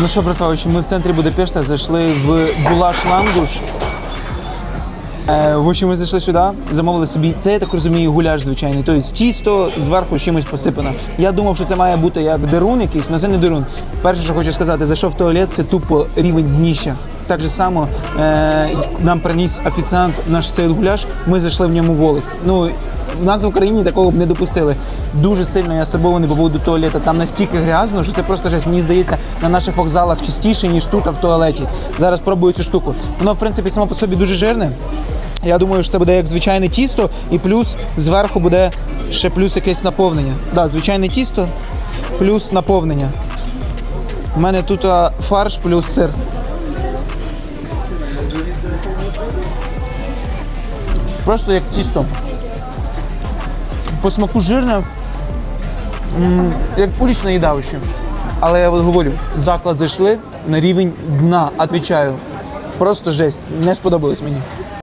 Ну що, братвовичі, ми в центрі Будапешта зайшли в Гулаш Лангуш. Е, в общем, ми зайшли сюди, замовили собі. Це я так розумію, гуляш звичайний. Тобто тісто зверху чимось посипано. Я думав, що це має бути як дерун якийсь, але це не дерун. Перше, що хочу сказати, зайшов в туалет, це тупо рівень дніща. Так же само е, нам приніс офіціант наш цей гуляш, ми зайшли в ньому волос. Ну, в нас в Україні такого б не допустили. Дуже сильно я стурбований по поводу туалета. Там настільки грязно, що це просто жесть. Мені здається, на наших вокзалах чистіше, ніж тут а в туалеті. Зараз пробую цю штуку. Воно, в принципі, само по собі дуже жирне. Я думаю, що це буде як звичайне тісто, і плюс зверху буде ще плюс якесь наповнення. Да, звичайне тісто плюс наповнення. У мене тут фарш плюс сир. Просто як тісто. По смаку жирне, м, як улічне їдавище. Але я от говорю, заклад зайшли на рівень дна, відповідаю. Просто жесть, не сподобалось мені.